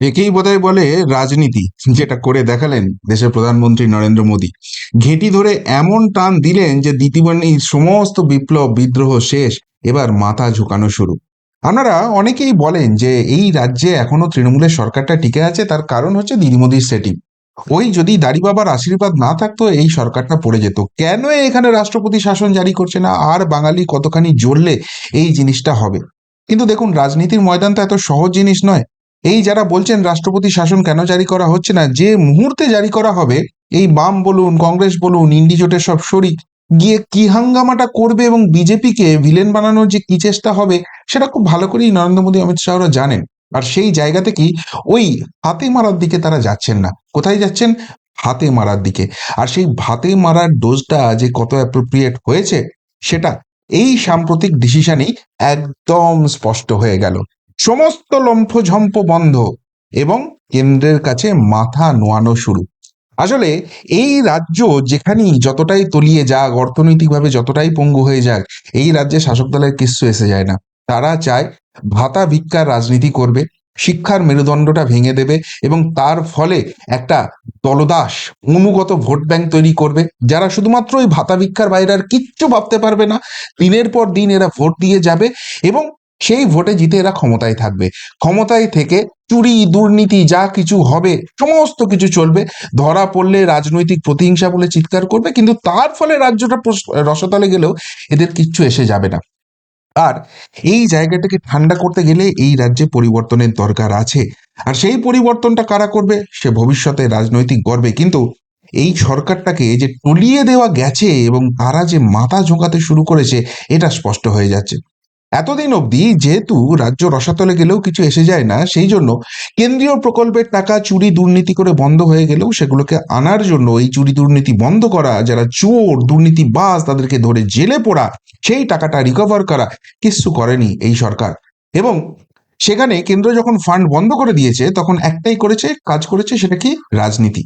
একেই বোধহয় বলে রাজনীতি, যেটা করে দেখালেন দেশের প্রধানমন্ত্রী নরেন্দ্র মোদী। ঘেঁটি ধরে এমন টান দিলেন যে দ্বিতীয় সমস্ত বিপ্লব, বিদ্রোহ শেষ, এবার মাথা ঝুঁকানো শুরু। আপনারা অনেকেই বলেন যে এই রাজ্যে এখনও তৃণমূলের সরকারটা টিকে আছে, তার কারণ হচ্ছে দিদি মোদীর সেটিং। ওই যদি দাড়ি বাবার আশীর্বাদ না থাকতো, এই সরকারটা পড়ে যেত। কেন এখানে রাষ্ট্রপতি শাসন জারি করছে না? আর বাঙালি কতখানি জ্বললে এই জিনিসটা হবে? কিন্তু দেখুন, রাজনীতির ময়দান তো এত সহজ জিনিস নয়। এই যারা বলছেন রাষ্ট্রপতি শাসন কেন জারি করা হচ্ছে না, যে মুহূর্তে জারি করা হবে, এই বাম বলুন, কংগ্রেস বলুন, ইন্ডি জোটের সব শরিক, গিয়ে কি হাঙ্গামাটা করবে এবং বিজেপিকে ভিলেন বানানোর যে কি চেষ্টা হবে, সেটা খুব ভালো করেই নরেন্দ্র মোদী, অমিত শাহরা জানেন। আর সেই জায়গা থেকেই ওই হাতে মারার দিকে তারা যাচ্ছেন না। কোথায় যাচ্ছেন? হাতে মারার দিকে। আর সেই ভাতে মারার ডোজটা যে কত অ্যাপ্রোপ্রিয়েট হয়েছে, সেটা এই সাম্প্রতিক ডিসিশনেই একদম স্পষ্ট হয়ে গেল। সমস্ত লম্ফঝম্প বন্ধ এবং কেন্দ্রের কাছে মাথা নোয়ানো শুরু। আসলে এই রাজ্য যেখানেই যতটাই তলিয়ে যাক, অর্থনৈতিকভাবে যতটাই পঙ্গু হয়ে যাক, এই রাজ্যে শাসক দলের কিচ্ছু এসে যায় না। তারা চায় ভাতা ভিক্ষার রাজনীতি করবে, শিক্ষার মেরুদণ্ডটা ভেঙে দেবে এবং তার ফলে একটা দলদাস অনুগত ভোট ব্যাংক তৈরি করবে, যারা শুধুমাত্র ওই ভাতা ভিক্ষার বাইরে আর কিচ্ছু ভাবতে পারবে না। দিনের পর দিন এরা ভোট দিয়ে যাবে এবং সেই ভোটে জিতে এরা ক্ষমতায় থাকবে। ক্ষমতায় থেকে চুরি, দুর্নীতি, যা কিছু হবে, সমস্ত কিছু চলবে। ধরা পড়লে রাজনৈতিক প্রতিহিংসা বলে চিৎকার করবে, কিন্তু তার ফলে রাজ্যটা রসতলে গেলেও এদের কিচ্ছু এসে যাবে না। আর এই জায়গাটাকে ঠান্ডা করতে গেলে এই রাজ্যে পরিবর্তনের দরকার আছে। আর সেই পরিবর্তনটা কারা করবে, সে ভবিষ্যতে রাজনৈতিক গর্বে। কিন্তু এই সরকারটাকে যে টলিয়ে দেওয়া গেছে এবং তারা যে মাথা ঝোঁকাতে শুরু করেছে, এটা স্পষ্ট হয়ে যাচ্ছে। এতদিন অবধি যেহেতু রাজ্য রসাতলে গেলেও কিছু এসে যায় না, সেই জন্য কেন্দ্রীয় প্রকল্পের টাকা চুরি দুর্নীতি করে বন্ধ হয়ে গেলেও সেগুলোকে আনার জন্য এই চুরি দুর্নীতি বন্ধ করা, যারা চোর দুর্নীতি বাস তাদেরকে ধরে জেলে পড়া, সেই টাকাটা রিকভার করা কিচ্ছু করেনি এই সরকার। এবং সেখানে কেন্দ্র যখন ফান্ড বন্ধ করে দিয়েছে, তখন একটাই করেছে, কাজ করেছে সেটা কি? রাজনীতি।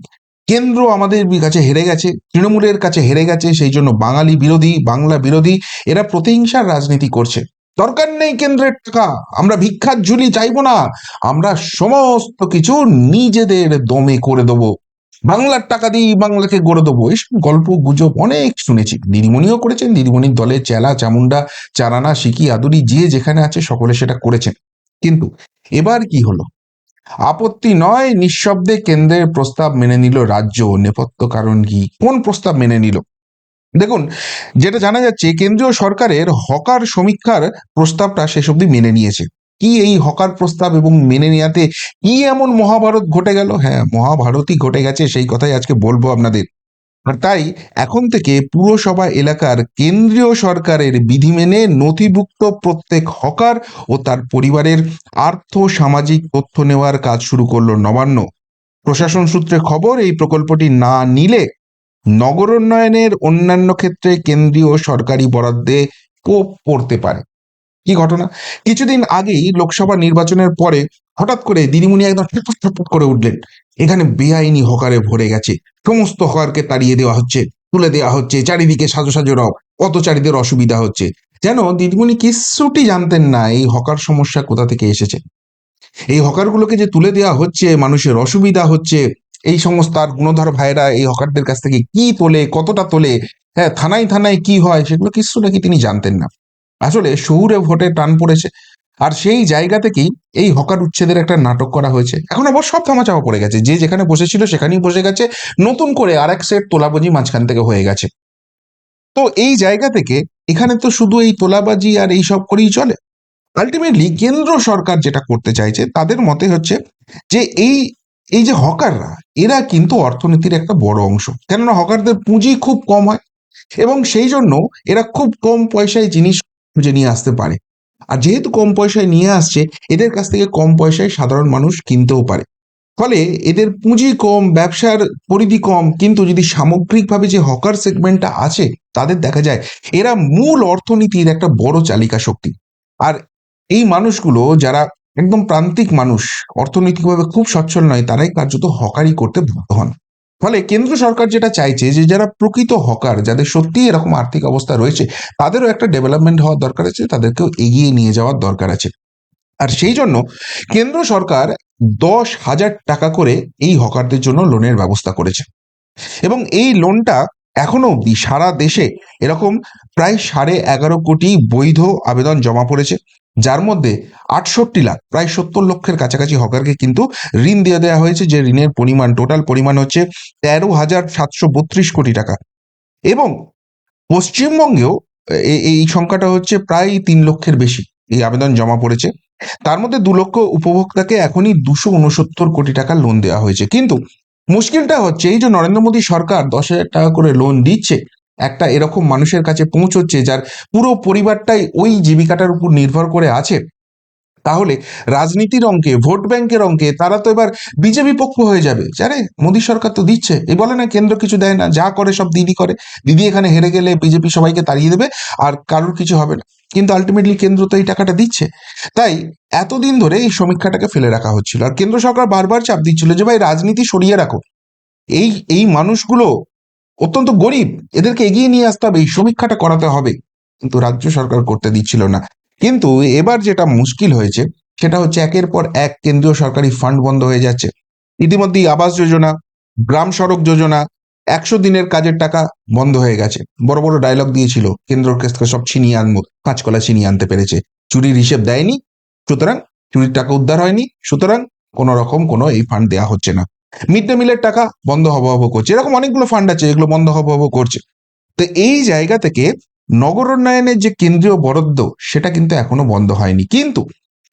কেন্দ্র আমাদের কাছে হেরে গেছে, তৃণমূলের কাছে হেরে গেছে, সেই জন্য বাঙালি বিরোধী, বাংলা বিরোধী, এরা প্রতিহিংসার রাজনীতি করছে। দরকার নেই কেন্দ্রের টাকা। আমরা ভিক্ষার ঝুলি চাইব না। আমরা সমস্ত কিছু নিজেদের দমে করে দেবো। বাংলার টাকা দিয়ে বাংলাকে গড়ে দেবো। এইসব গল্প, গুজব অনেক শুনেছি। দিদিমণিও করেছেন। দিদিমণির দলে চেলা চামুন্ডা চারানা, সিকি, আদুরি যে যেখানে আছে সকলে সেটা করেছেন। কিন্তু এবার কি হলো? আপত্তি নয়, নিঃশব্দে কেন্দ্রের প্রস্তাব মেনে নিল রাজ্য। নেপথ্য কারণ কি? কোন প্রস্তাব মেনে নিল? দেখুন, যেটা জানা যাচ্ছে, কেন্দ্রীয় সরকারের হকার সমীক্ষার প্রস্তাবটা শেষ অবধি মেনে নিয়েছে। কি এই হকার প্রস্তাব এবং মেনে নেওয়াতে কি এমন মহাভারত ঘটে গেল? হ্যাঁ মহাভারতই ঘটে গেছে, সেই কথাই আজকে বলব আপনাদের। আর তাই এখন থেকে পুরসভা এলাকার কেন্দ্রীয় সরকারের বিধি মেনে নথিভুক্ত প্রত্যেক হকার ও তার পরিবারের আর্থ সামাজিক তথ্য নেওয়ার কাজ শুরু করল নবান্ন। প্রশাসন সূত্রে খবর, এই প্রকল্পটি না নিলে নগরোন্নয়নের অন্যান্য ক্ষেত্রে কেন্দ্রীয় সরকারি বরাদ্দে কোপ পড়তে পারে। কি ঘটনা? কিছুদিন আগেই লোকসভা নির্বাচনের পরে হঠাৎ করে দিদিমণি একদম ছটফট করে উঠলেন। এখানে বেআইনি হকারে ভরে গেছে। সমস্ত হকারকে তাড়িয়ে দেওয়া হচ্ছে, তুলে দেওয়া হচ্ছে, চারিদিকে সাজো সাজো রব পথচারীদের অসুবিধা হচ্ছে। যেন দিদিমণি কিচ্ছুটি জানতেন না এই হকার সমস্যা কোথা থেকে এসেছে। এই হকারগুলোকে যে তুলে দেওয়া হচ্ছে, মানুষের অসুবিধা হচ্ছে এই সমস্ত আর গুণধর ভাইরা এই হকারদের কাছ থেকে কি তোলে, কতটা তোলে হ্যাঁ থানায় থানায় কি হয় সেগুলো কিছু নাকি তিনি জানতেন না। আসলে শহুরে ভোটে টান পড়েছে। আর সেই জায়গা থেকেই এই হকার উচ্ছেদের একটা নাটক করা হয়েছে। এখন আবার সব থামাচাপা পড়ে গেছে। যে যেখানে বসেছিল সেখানেই বসে গেছে। নতুন করে আর এক সেট তোলাবাজি মাঝখান থেকে হয়ে গেছে। তো এই জায়গা থেকে এখানে তো শুধু এই তোলাবাজি আর এই সব করেই চলে। আলটিমেটলি কেন্দ্র সরকার যেটা করতে চাইছে, তাদের মতে হচ্ছে যে এই এই যে হকাররা, এরা কিন্তু অর্থনীতির একটা বড় অংশ। কেননা হকারদের পুঁজি খুব কম হয় এবং সেই জন্য এরা খুব কম পয়সায় জিনিস খুঁজে নিয়ে আসতে পারে। আর যেহেতু কম পয়সায় নিয়ে আসছে, এদের কাছ থেকে কম পয়সায় সাধারণ মানুষ কিনতেও পারে। ফলে এদের পুঁজি কম, ব্যবসার পরিধি কম, কিন্তু যদি সামগ্রিকভাবে যে হকার সেগমেন্টটা আছে, তাদের দেখা যায় এরা মূল অর্থনীতির একটা বড় চালিকা শক্তি আর এই মানুষগুলো যারা একদম প্রান্তিক মানুষ, অর্থনৈতিকভাবে খুব সচ্ছল নয়, তারাই কার্যত হকারি করতে বাধ্য হন। ফলে কেন্দ্র সরকার যেটা চাইছে যে, যারা প্রকৃত হকার, যাদের সত্যি এরকম আর্থিক অবস্থা রয়েছে, তাদেরও একটা ডেভেলপমেন্ট হওয়ার দরকার আছে, তাদেরকেও এগিয়ে নিয়ে যাওয়ার দরকার আছে। আর সেই জন্য কেন্দ্র সরকার দশ হাজার টাকা করে এই হকারদের জন্য লোনের ব্যবস্থা করেছে। এবং এই লোনটা এখনও অবধি সারা দেশে এরকম প্রায় সাড়ে এগারো কোটি বৈধ আবেদন জমা পড়েছে। যার মধ্যে আটষট্টি লাখ, প্রায় সত্তর লক্ষের কাছাকাছি হকারকে কিন্তু ঋণ দিয়ে দেওয়া হয়েছে। যে ঋণের পরিমাণ টোটাল পরিমাণ হচ্ছে তেরো হাজার সাতশো বত্রিশ কোটি টাকা। এবং পশ্চিমবঙ্গেও এই সংখ্যাটা হচ্ছে প্রায় তিন লক্ষের বেশি এই আবেদন জমা পড়েছে। তার মধ্যে দু লক্ষ উপভোক্তাকে এখনই দুশো উনসত্তর কোটি টাকা লোন দেওয়া হয়েছে। কিন্তু মুশকিলটা হচ্ছে, এই যে নরেন্দ্র মোদী সরকার দশ হাজার টাকা করে লোন দিচ্ছে একটা এরকম মানুষের কাছে পৌঁছচ্ছে যার পুরো পরিবারটাই ওই জীবিকাটার উপর নির্ভর করে আছে। তাহলে রাজনীতির অঙ্কে, ভোট ব্যাংকের অঙ্কে তারা তো এবার বিজেপি পক্ষ হয়ে যাবে। জানে মোদী সরকার তো দিচ্ছে। এই বলে না কেন্দ্র কিছু দেয় না, যা করে সব দিদি করে। দিদি এখানে হেরে গেলে বিজেপি সবাইকে তাড়িয়ে দেবে আর কারোর কিছু হবে না। কিন্তু আলটিমেটলি কেন্দ্র তো এই টাকাটা দিচ্ছে। তাই এতদিন ধরে এই সমীক্ষাটাকে ফেলে রাখা হচ্ছিল। আর কেন্দ্র সরকার বারবার চাপ দিচ্ছিল যে, ভাই, রাজনীতি সরিয়ে রাখো। এই এই মানুষগুলো অত্যন্ত গরিব। এদেরকে এগিয়ে নিয়ে আসতে হবে, এই সমীক্ষাটা করাতে হবে। কিন্তু রাজ্য সরকার করতে দিচ্ছিল না। কিন্তু এবার যেটা মুশকিল হয়েছে, সেটা হচ্ছে একের পর এক কেন্দ্রীয় সরকারি ফান্ড বন্ধ হয়ে যাচ্ছে। ইতিমধ্যেই আবাস যোজনা, গ্রাম সড়ক যোজনা, একশো দিনের কাজের টাকা বন্ধ হয়ে গেছে। বড় বড় ডায়লগ দিয়েছিল কেন্দ্রের কাছ থেকে সব ছিনিয়ে আনব, কাঁচকলা ছিনিয়ে আনতে পেরেছে। চুরির হিসেব দেয়নি, সুতরাং চুরির টাকা উদ্ধার হয়নি, সুতরাং কোনো রকম কোনো এই ফান্ড দেওয়া হচ্ছে না। মিড ডে মিলের টাকা বন্ধ হব হব করছে। এরকম অনেকগুলো ফান্ড আছে, এগুলো বন্ধ হব হব করছে। তো এই জায়গা থেকে নগর উন্নয়নের যে কেন্দ্রীয় বরাদ্দ, সেটা কিন্তু এখনও বন্ধ হয়নি। কিন্তু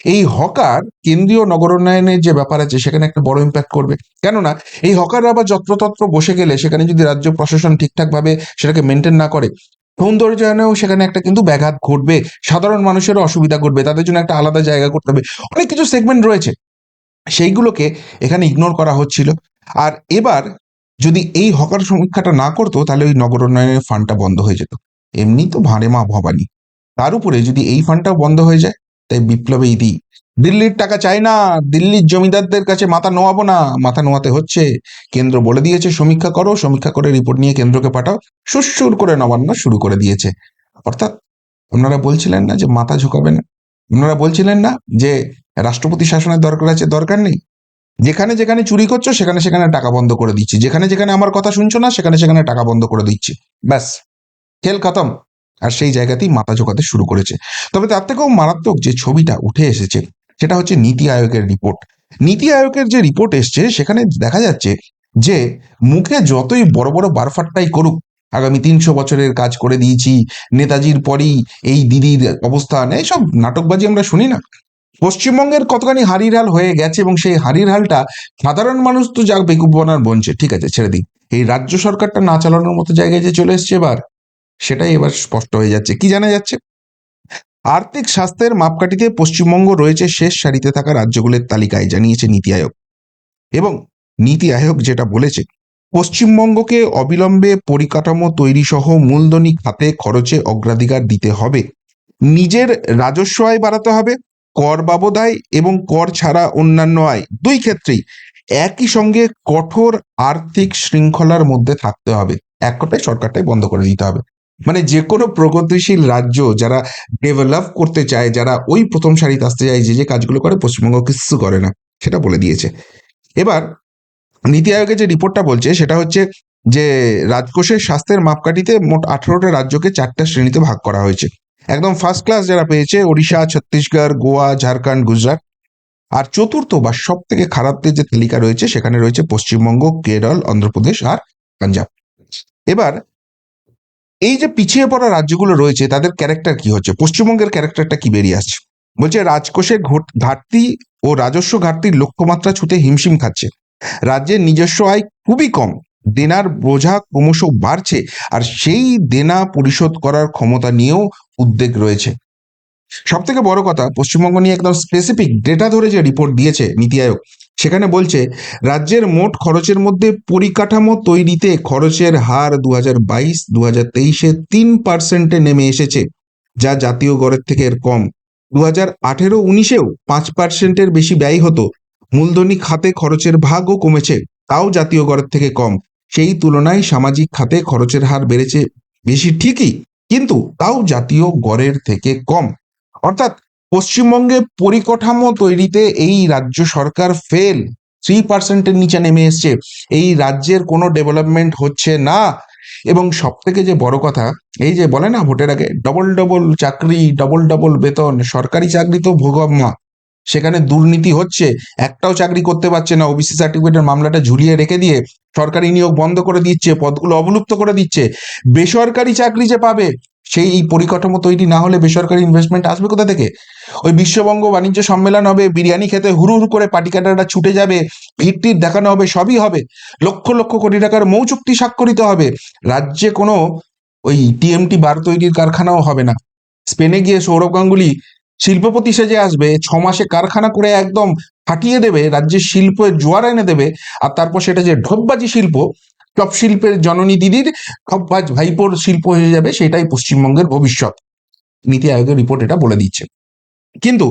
এই হকার কেন্দ্রীয় নগর উন্নয়নের যে ব্যাপার আছে, সেখানে একটা বড় ইম্প্যাক্ট করবে। কেননা এই হকাররা আবার যত্রতত্র বসে গেলে সেখানে যদি রাজ্য প্রশাসন ঠিকঠাক ভাবে সেটাকে মেনটেন না করে সৌন্দর্যায়নেও সেখানে একটা কিন্তু ব্যাঘাত ঘটবে। সাধারণ মানুষেরও অসুবিধা ঘটবে। তাদের জন্য একটা আলাদা জায়গা করতে হবে। অনেক কিছু সেগমেন্ট রয়েছে। সেইগুলোকে এখানে ইগনোর করা হচ্ছিল। আর এবার যদি এই হকার সমীক্ষাটা না করতো, তাহলে ওই নগর উন্নয়নের ফান্ডটা বন্ধ হয়ে যেত। এমনি তো ভাঁড়ে মা ভবানী। তার উপরে যদি এই ফান্ডটাও বন্ধ হয়ে যায়, তাই বিপ্লবে ইতি দিল্লির টাকা চাই না, দিল্লির জমিদারদের কাছে মাথা নোয়াবো না, মাথা নোয়াতে হচ্ছে। কেন্দ্র বলে দিয়েছে, সমীক্ষা করো, সমীক্ষা করে রিপোর্ট নিয়ে কেন্দ্রকে পাঠাও। সুরসুর করে নবান্ন শুরু করে দিয়েছে। অর্থাৎ আপনারা বলছিলেন না যে মাথা ঝুঁকাবেন আপনারা বলছিলেন না যে রাষ্ট্রপতি শাসনের দরকার আছে, দরকার নেই। যেখানে যেখানে চুরি করছ, সেখানে সেখানে টাকা বন্ধ করে দিচ্ছি। যেখানে যেখানে আমার কথা শুনছো না, সেখানে সেখানে টাকা বন্ধ করে দিচ্ছি। ব্যাস, খেল খতম। আর সেই জায়গাতেই মাথা ঝোকাতে শুরু করেছে। তবে তার থেকেও মারাত্মক যে ছবিটা উঠে এসেছে, সেটা হচ্ছে নীতি আয়োগের রিপোর্ট। নীতি আয়োগের যে রিপোর্ট এসছে, সেখানে দেখা যাচ্ছে যে মুখে যতই বড় বড় বারফাট্টাই করুক আগামী তিনশো বছরের কাজ করে দিয়েছি, নেতাজির পরই এই দিদির অবস্থান এইসব নাটকবাজি আমরা শুনি না। পশ্চিমবঙ্গের কতখানি হারির হাল হয়ে গেছে এবং সেই হারির হালটা সাধারণ মানুষ তো যা বেকুবনার বনছে ঠিক আছে, ছেড়ে দিই। এই রাজ্য সরকারটা না চালানোর মতো জায়গায় যে চলে এসছে এবার, সেটাই এবার স্পষ্ট হয়ে যাচ্ছে। কি জানা যাচ্ছে? আর্থিক স্বাস্থ্যের মাপকাঠিতে পশ্চিমবঙ্গ রয়েছে শেষ সারিতে থাকা রাজ্যগুলির তালিকায়, জানিয়েছে নীতি আয়োগ। এবং নীতি আয়োগ যেটা বলেছে পশ্চিমবঙ্গকে অবিলম্বে পরিকাঠামো তৈরি সহ মূলধনী খাতে খরচে অগ্রাধিকার দিতে হবে। নিজের রাজস্ব আয় বাড়াতে হবে, কর বাবদ আয় এবং কর ছাড়া অন্যান্য আয়। দুই ক্ষেত্রেই একই সঙ্গে কঠোর আর্থিক শৃঙ্খলার মধ্যে থাকতে হবে। এক কথায় সরকারটাই বন্ধ করে দিতে হবে। মানে যে কোনো প্রগতিশীল রাজ্য যারা ডেভেলপ করতে চায়, যারা ওই প্রথম সারিতে আসতে চায়, যে যে কাজগুলো করে, পশ্চিমবঙ্গ কিছু করে না, সেটা বলে দিয়েছে। এবার নীতি আয়োগের যে রিপোর্টটা বলছে, সেটা হচ্ছে যে রাজকোষের স্বাস্থ্যের মাপকাঠিতে মোট আঠারোটা রাজ্যকে চারটা শ্রেণীতে ভাগ করা হয়েছে। একদম ফার্স্ট ক্লাস যারা পেয়েছে, ওড়িশা, ছত্তিশগড়, গোয়া, ঝাড়খণ্ড, গুজরাট। আর চতুর্থ বা সব থেকে খারাপদের যে তালিকা রয়েছে, সেখানে রয়েছে পশ্চিমবঙ্গ, কেরল, অন্ধ্রপ্রদেশ আর পাঞ্জাব। এবার এই যে পিছিয়ে পড়া রাজ্যগুলো রয়েছে, তাদের ক্যারেক্টার কি হচ্ছে? পশ্চিমবঙ্গের ক্যারেক্টারটা কি বেরিয়ে আসছে? বলছে রাজকোষে ঘট- ঘাটতি ও রাজস্ব ঘাটতির লক্ষ্যমাত্রা ছুতে হিমশিম খাচ্ছে। রাজ্যের নিজস্ব আয় খুবই কম। দেনার বোঝা ক্রমশ বাড়ছে আর সেই দেনা পরিশোধ করার ক্ষমতা নিয়েও উদ্বেগ রয়েছে। সব থেকে বড় কথা, পশ্চিমবঙ্গ নিয়ে একদম স্পেসিফিক ডেটা ধরে যে রিপোর্ট দিয়েছে নীতি আয়োগ, সেখানে বলছে রাজ্যের মোট খরচের মধ্যে পরিকাঠামো তৈরিতে খরচের হার দু হাজার বাইশ দু হাজার তেইশে তিন পার্সেন্টে নেমে এসেছে, যা জাতীয় গড়ের থেকে এর কম। দু হাজার আঠেরো, উনিশেও পাঁচ পার্সেন্টের বেশি ব্যয় হতো। মূলধনী খাতে খরচের ভাগও কমেছে, তাও জাতীয় গড়ের থেকে কম। সেই তুলনায় সামাজিক খাতে খরচের হার বেড়েছে বেশি ঠিকই, কিন্তু তাও জাতীয় গড়ের থেকে কম। অর্থাৎ পশ্চিমবঙ্গে পরিকাঠামো তৈরিতে এই রাজ্য সরকার ফেল থ্রি পার্সেন্টের নিচে নেমে এসছে। এই রাজ্যের কোনো ডেভেলপমেন্ট হচ্ছে না। এবং সব থেকে যে বড় কথা, এই যে বলে না ভোটের আগে ডবল ডবল চাকরি ডবল ডবল বেতন, সরকারি চাকরি তো ভোগম্মা সেখানে দুর্নীতি হচ্ছে, একটাও চাকরি করতে পারছে না ওবিসি সার্টিফিকেটের মামলাটা ঝুলিয়ে রেখে দিয়ে সরকারি নিয়োগ বন্ধ করে দিচ্ছে, পদগুলো অবলুপ্ত করে দিচ্ছে। বেসরকারি চাকরি যে পাবে, সেই এই পরিকাঠামো তৈরি না হলে বেসরকারি ইনভেস্টমেন্ট আসবে কোথা থেকে? ওই বিশ্ববঙ্গ বাণিজ্য সম্মেলন হবে, বিরিয়ানি খেতে হুড়ু হুড়ু করে পাটি কাটারা ছুটে যাবে ভিড়টির দেখানো হবে, সবই হবে। লক্ষ লক্ষ কোটি টাকার মৌ চুক্তি স্বাক্ষরিত হবে। রাজ্যে কোনো ওই টিএমটি বার তৈরির কারখানাও হবে না। স্পেনে গিয়ে সৌরভ গাঙ্গুলি শিল্পপতি সেজে আসবে, ছ মাসে কারখানা করে একদম ফাটিয়ে দেবে, রাজ্যের শিল্পের জোয়ার এনে দেবে, আর তারপর সেটা যে ঢপবাজি শিল্প চপ শিল্পের জননী দিদির ঢপবাজ ভাইপোর শিল্প হয়ে যাবে, সেটাই পশ্চিমবঙ্গের ভবিষ্যৎ। নীতি আয়োগের রিপোর্ট এটা বলে দিচ্ছে। কিন্তু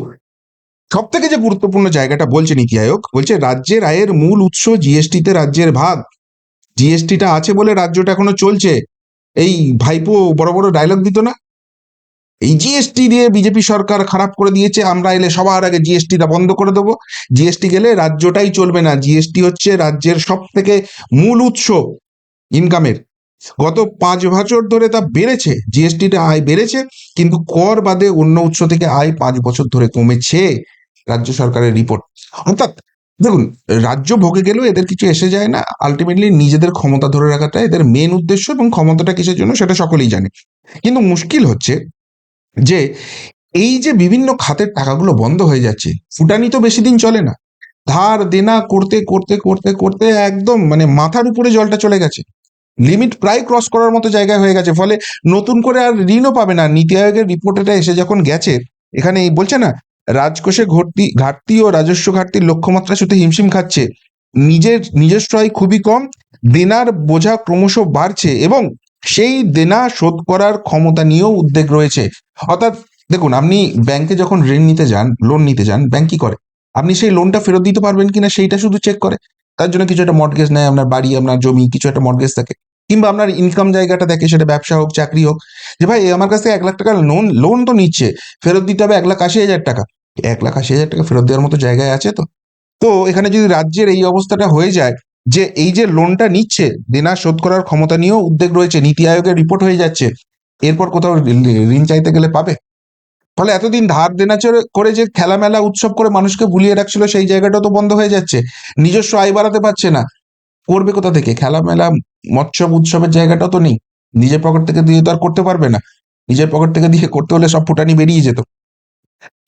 সব থেকে যে গুরুত্বপূর্ণ জায়গাটা বলছে নীতি আয়োগ, বলছে রাজ্যের আয়ের মূল উৎস জিএসটিতে রাজ্যের ভাগ। জিএসটিটা আছে বলে রাজ্যটা এখনও চলছে। এই ভাইপো বড় বড় ডায়লগ দিত না? এই জিএসটি দিয়ে বিজেপি সরকার খারাপ করে দিয়েছে, আমরা এলে সবার আগে জিএসটিটা বন্ধ করে দেবো। জিএসটি গেলে রাজ্যটাই চলবে না। জিএসটি হচ্ছে রাজ্যের সব থেকে মূল উৎস ইনকামের গত পাঁচ বছর ধরে তা বেড়েছে জিএসটিটা আয় বেড়েছে, কিন্তু কর বাদে অন্য উৎস থেকে আয় পাঁচ বছর ধরে কমেছে রাজ্য সরকারের রিপোর্ট অর্থাৎ দেখুন, রাজ্য ভোগে গেলেও এদের কিছু এসে যায় না। আলটিমেটলি নিজেদের ক্ষমতা ধরে রাখাটা এদের মেন উদ্দেশ্য এবং ক্ষমতাটা কিসের জন্য সেটা সকলেই জানে। কিন্তু মুশকিল হচ্ছে যে এই যে বিভিন্ন খাতের টাকাগুলো বন্ধ হয়ে যাচ্ছে, ফুটানি তো বেশি দিন চলে না। ধার দেনা করতে করতে করতে করতে একদম মানে মাথার উপরে জলটা চলে গেছে। লিমিট প্রায় ক্রস করার মতো জায়গায় হয়ে গেছে। ফলে নতুন করে আর ঋণও পাবে না। নীতি আয়োগের রিপোর্ট এটা এসে যখন গেছে, এখানে বলছে না, রাজকোষে ঘাটতি ঘাটতি ও রাজস্ব ঘাটতির লক্ষ্যমাত্রা শুধু হিমশিম খাচ্ছে। নিজের, নিজস্ব আয় খুবই কম, দেনার বোঝা ক্রমশ বাড়ছে এবং সেই দেনা শোধ করার ক্ষমতা নিয়েও উদ্বেগ রয়েছে। অর্থাৎ দেখুন, আপনি ব্যাংকে যখন ঋণ নিতে যান লোন নিতে যান ব্যাংক কি করে? আপনি সেই লোনটা ফেরত দিতে পারবেন কিনা সেইটা শুধু চেক করে। তার জন্য কিছু একটা মর্টগেজ নেয়, আপনার বাড়ি, আপনার জমি, কিছু একটা মর্টগেজ থাকে। কিংবা আপনার ইনকাম জায়গাটা দেখে, সেটা ব্যবসা হোক, চাকরি হোক, যে ভাই, আমার কাছ থেকে এক লাখ টাকা লোন লোন তো নিচ্ছে, ফেরত দিতে হবে এক লাখ আশি হাজার টাকা। এক লাখ আশি হাজার টাকা ফেরত দেওয়ার মতো জায়গায় আছে তো? তো এখানে যদি রাজ্যের এই অবস্থাটা হয়ে যায় যে এই যে লোনটা নিচ্ছে, দেনা শোধ করার ক্ষমতা নিয়েও উদ্বেগ রয়েছে, নীতি আয়োগের রিপোর্ট হয়ে যাচ্ছে, এরপর কোথাও ঋণ চাইতে গেলে পাবে? ফলে এতদিন ধার দেনা করে যে খেলামেলা, উৎসব করে মানুষকে ভুলিয়ে রাখছিল, সেই জায়গাটা তো বন্ধ হয়ে যাচ্ছে, নিজস্ব আয় বাড়াতে পারছে না। করবে কোথা থেকে? খেলামেলা, মৎসব, উৎসবের জায়গাটা তো নেই, নিজের পকেট থেকে দিয়ে তো আর করতে পারবে না। নিজের পকেট থেকে দিয়ে করতে হলে সব ফুটানি বেরিয়ে যেত।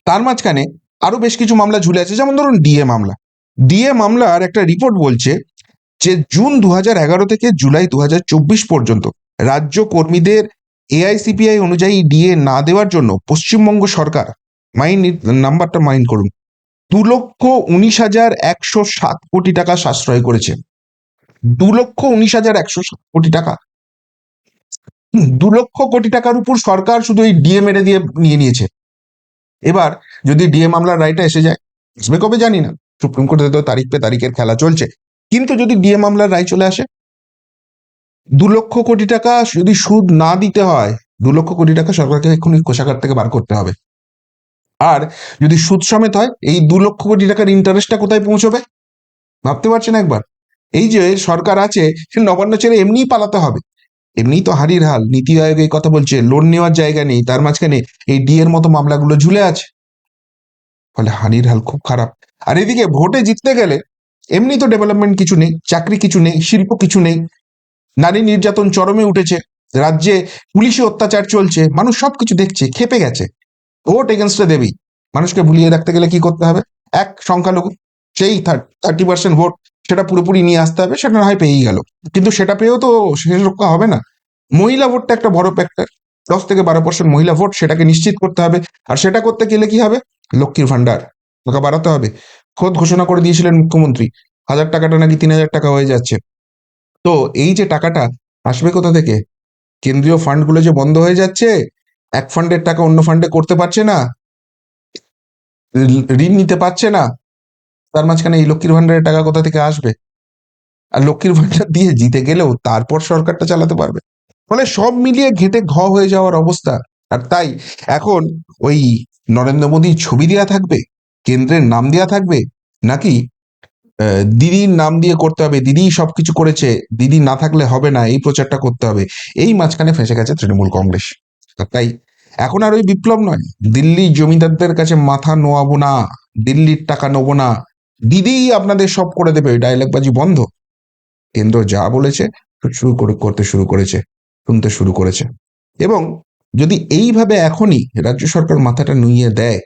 তার মাঝখানে আরও বেশ কিছু মামলা ঝুলে আছে, যেমন ধরুন ডিএ মামলা। ডিএ মামলার একটা রিপোর্ট বলছে যে জুন দু থেকে জুলাই দু হাজার চব্বিশ পর্যন্ত রাজ্য কর্মীদের এআইসিপিআই অনুযায়ী ডিএ না দেওয়ার জন্য পশ্চিমবঙ্গ সরকার, মাইন নাম্বারটা মাইন্ড করুন, দু লক্ষ উনিশ হাজার একশো সাত কোটি টাকা সাশ্রয় করেছে। দু লক্ষ উনিশ হাজার একশো সাত কোটি টাকা। দু লক্ষ কোটি টাকার উপর সরকার শুধু এই ডিএ মেরে দিয়ে নিয়ে নিয়েছে। এবার যদি ডিএ মামলার রায়টা এসে যায়, আসবে কবে জানি না। সুপ্রিম কোর্টে তো তারিখ পে তারিখের খেলা চলছে। কিন্তু যদি ডিএ মামলার রায় চলে আসে, দু লক্ষ কোটি টাকা যদি সুদ না দিতে হয়, দু লক্ষ কোটি টাকা সরকারকে এক্ষুনি কোষাগার থেকে বার করতে হবে। আর যদি সুদ সমেত হয়, এই দু লক্ষ কোটি টাকার ইন্টারেস্টটা কোথায় পৌঁছবে? ভাবতে পারছেন একবার? এই যে সরকার আছে, সে নবান্ন ছেড়ে এমনিই পালাতে হবে। এমনিই তো হারির হাল, নীতি আয়োগ এই কথা বলছে লোন নেওয়ার জায়গা নেই, তার মাঝখানে এই ডিএর মতো মামলাগুলো ঝুলে আছে। ফলে হানির হাল খুব খারাপ। আর এদিকে ভোটে জিততে গেলে এমনি তো ডেভেলপমেন্ট কিছু নেই, চাকরি কিছু নেই, শিল্প কিছু নেই। নারী নির্যাতন চরমে উঠেছে, রাজ্যে পুলিশি অত্যাচার চলছে, মানুষ সবকিছু দেখছে খেপে গেছে। ভোট এগেনস্টে দেবেই মানুষকে ভুলিয়ে রাখতে গেলে কি করতে হবে? এক সংখ্যালঘু, সেই থার্টি পার্সেন্ট ভোট সেটা পুরোপুরি নিয়ে আসতে হবে, সেটা না হয় পেয়েই গেল। কিন্তু সেটা পেয়েও তো শেষ রক্ষা হবে না। মহিলা ভোটটা একটা বড় ফ্যাক্টর দশ থেকে বারো পার্সেন্ট মহিলা ভোট সেটাকে নিশ্চিত করতে হবে। আর সেটা করতে গেলে কি হবে? লক্ষ্মীর ভান্ডার টাকা বাড়াতে হবে। খোদ ঘোষণা করে দিয়েছিলেন মুখ্যমন্ত্রী। হাজার টাকাটা নাকি তিন হাজার টাকা হয়ে যাচ্ছে। তো এই যে টাকাটা আসবে কোথা থেকে? কেন্দ্রীয় ফান্ডগুলো যে বন্ধ হয়ে যাচ্ছে, এক ফান্ডের টাকা অন্য ফান্ডে করতে পারছে না, ঋণ নিতে পারছে না, তার মাঝখানে এই লক্ষ্মীর ভান্ডারের টাকা কোথা থেকে আসবে? আর লক্ষ্মীর ভান্ডার দিয়ে জিতে গেলেও তারপর সরকারটা চালাতে পারবে। ফলে সব মিলিয়ে ঘেটে ঘ হয়ে যাওয়ার অবস্থা। আর তাই এখন ওই নরেন্দ্র মোদীর ছবি দেওয়া থাকবে। কেন্দ্রের নাম দেওয়া থাকবে? নাকি দিদির নাম দিয়ে করতে হবে দিদি সবকিছু করেছে, দিদি না থাকলে হবে না, এই প্রচারটা করতে হবে। এই মাঝখানে ফেসে গেছে তৃণমূল কংগ্রেস। তাই, এখন আর ওই বিপ্লব নয়। দিল্লি জমিদারদের কাছে মাথা নোয়াবো না, দিল্লির টাকা নেব না। দিদিই আপনাদের সব করে দেবে, ওই ডায়লগবাজি বন্ধ। কেন্দ্র যা বলেছে, শুরু করে, করতে শুরু করেছে, শুনতে শুরু করেছে। এবং যদি এইভাবে এখনই রাজ্য সরকার মাথাটা নুইয়ে দেয়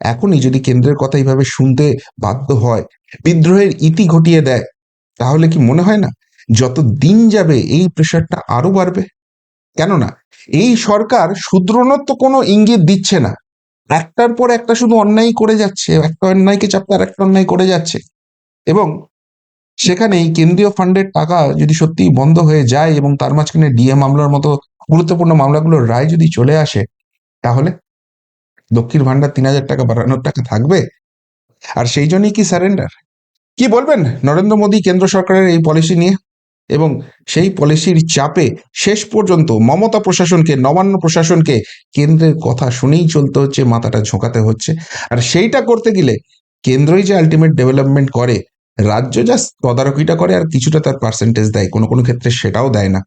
এখনই যদি কেন্দ্রের কথা এইভাবে শুনতে বাধ্য হয়, বিদ্রোহের ইতি ঘটিয়ে দেয়, তাহলে কি মনে হয় না যত দিন যাবে এই প্রেশারটা আরও বাড়বে? কেননা এই সরকার শুদ্রনোর তো কোনো ইঙ্গিত দিচ্ছে না। একটার পর একটা শুধু অন্যায় করে যাচ্ছে, একটা অন্যায়কে চাপতে আর একটা অন্যায় করে যাচ্ছে। এবং সেখানে কেন্দ্রীয় ফান্ডের টাকা যদি সত্যি বন্ধ হয়ে যায় এবং তার মাঝখানে ডিএ মামলার মতো গুরুত্বপূর্ণ মামলাগুলোর রায় যদি চলে আসে, তাহলে লক্ষ্মীর ভান্ডার তিন হাজার টাকা বাড়ানোর টাকা থাকবে? আর সেই জন্যই কি স্যারেন্ডার কি বলবেন? নরেন্দ্র মোদী কেন্দ্র সরকারের এই পলিসি নিয়ে? এবং সেই পলিসির চাপে শেষ পর্যন্ত মমতা প্রশাসনকে, নবান্ন প্রশাসনকে কেন্দ্রের কথা শুনেই চলতে হচ্ছে, মাথাটা ঝোঁকাতে হচ্ছে। আর সেইটা করতে গেলে কেন্দ্রই যে আলটিমেট ডেভেলপমেন্ট করে, রাজ্য যা তদারকিটা করে আর কিছুটা তার পার্সেন্টেজ দেয়। কোনো কোনো ক্ষেত্রে সেটাও দেয় না।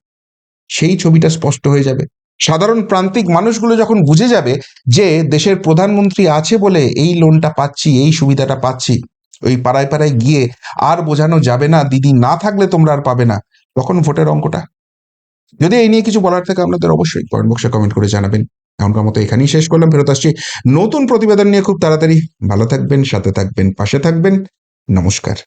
সেই ছবিটা স্পষ্ট হয়ে যাবে। সাধারণ প্রান্তিক মানুষগুলো যখন বুঝে যাবে যে দেশের প্রধানমন্ত্রী আছে বলে এই লোনটা পাচ্ছি, এই সুবিধাটা পাচ্ছি, ওই পাড়ায় পাড়ায় গিয়ে আর বোঝানো যাবে না, দিদি না থাকলে তোমরা আর পাবে না, তখন ভোটের অঙ্কটা। যদি এই নিয়ে কিছু বলার থাকে আপনাদের অবশ্যই কমেন্ট বক্সে কমেন্ট করে জানাবেন। এখনকার মতো এখানেই শেষ করলাম, ফেরত আসছি নতুন প্রতিবেদন নিয়ে খুব তাড়াতাড়ি। ভালো থাকবেন, সাথে থাকবেন, পাশে থাকবেন। নমস্কার।